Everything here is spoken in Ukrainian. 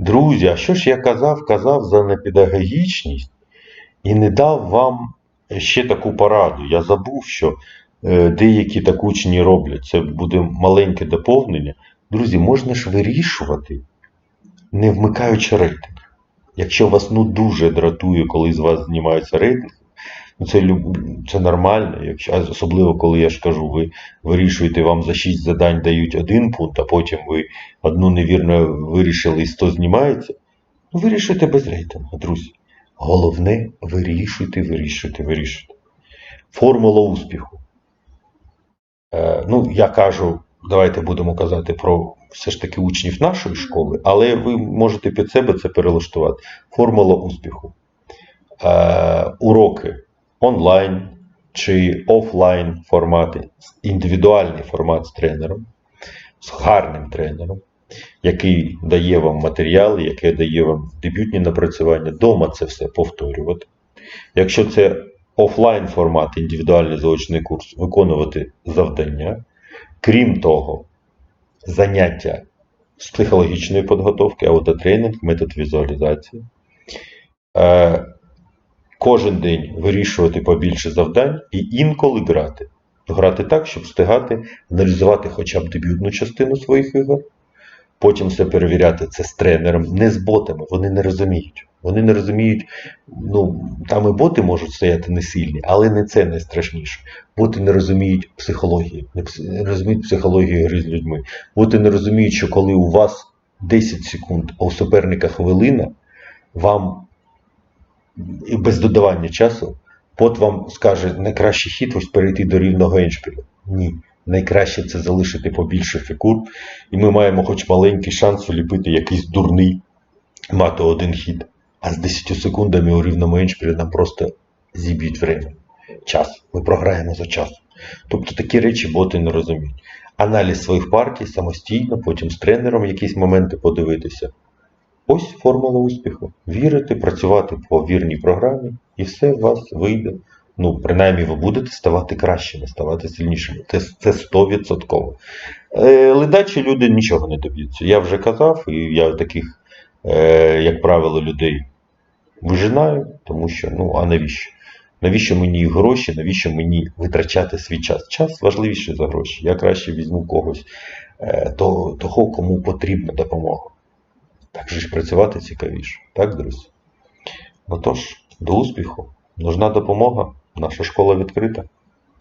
Друзі, а що ж я казав, казав за непедагогічність і не дав вам ще таку пораду. Я забув, що е, деякі так учні роблять. Це буде маленьке доповнення. Друзі, можна ж вирішувати, не вмикаючи рейтинг. Якщо вас ну дуже дратує, коли з вас знімається рейтинг, це, це нормально. Якщо, особливо, коли я ж кажу, ви вирішуєте, вам за 6 задань дають один пункт, а потім ви одну невірно вирішили і 100 знімається. Ну, вирішуйте без рейтингу, друзі. Головне вирішуйте, вирішуйте, вирішуйте. Формула успіху. Е, ну, я кажу, давайте будемо казати про все ж таки учнів нашої школи, але ви можете під себе це перелаштувати. Формула успіху. Е, уроки онлайн чи офлайн формати, індивідуальний формат з тренером, з гарним тренером, який дає вам матеріали, який дає вам дебютні напрацювання, дома це все повторювати. Якщо це офлайн формат, індивідуальний заочний курс, виконувати завдання. Крім того, заняття з психологічної підготовки, аутотренінг, метод візуалізації. Кожен день вирішувати побільше завдань і інколи грати. Грати так, щоб встигати аналізувати хоча б дебютну частину своїх ігор, потім все перевіряти це з тренером, не з ботами. Вони не розуміють. Вони не розуміють, ну там і боти можуть стояти не сильні, але не це найстрашніше. Боти не розуміють психології, не пс- не розуміють психологію гри з людьми. Боти не розуміють, що коли у вас 10 секунд, а у суперника хвилина, вам і без додавання часу, бот вам скаже, найкращий хід ось перейти до рівного еншпіля. Ні. Найкраще це залишити побільше фігур, і ми маємо хоч маленький шанс уліпити якийсь дурний мати один хід. А з 10 секундами у рівному еншпілі нам просто зіб'ють время. Час. Ми програємо за часом. Тобто такі речі боти не розуміють. Аналіз своїх партій самостійно, потім з тренером якісь моменти подивитися. Ось формула успіху. Вірити, працювати по вірній програмі, і все у вас вийде. Ну, принаймні, ви будете ставати кращими, ставати сильнішими. Це, це 100%. Е, ледачі люди нічого не доб'ються. Я вже казав, і я таких, е, як правило, людей вижинаю, тому що, ну, а навіщо? Навіщо мені гроші, навіщо мені витрачати свій час? Час важливіше за гроші. Я краще візьму когось, е, того, кому потрібна допомога. Так же ж працювати цікавіше, так, друзі? Отож, до успіху. Нужна допомога. Наша школа відкрита.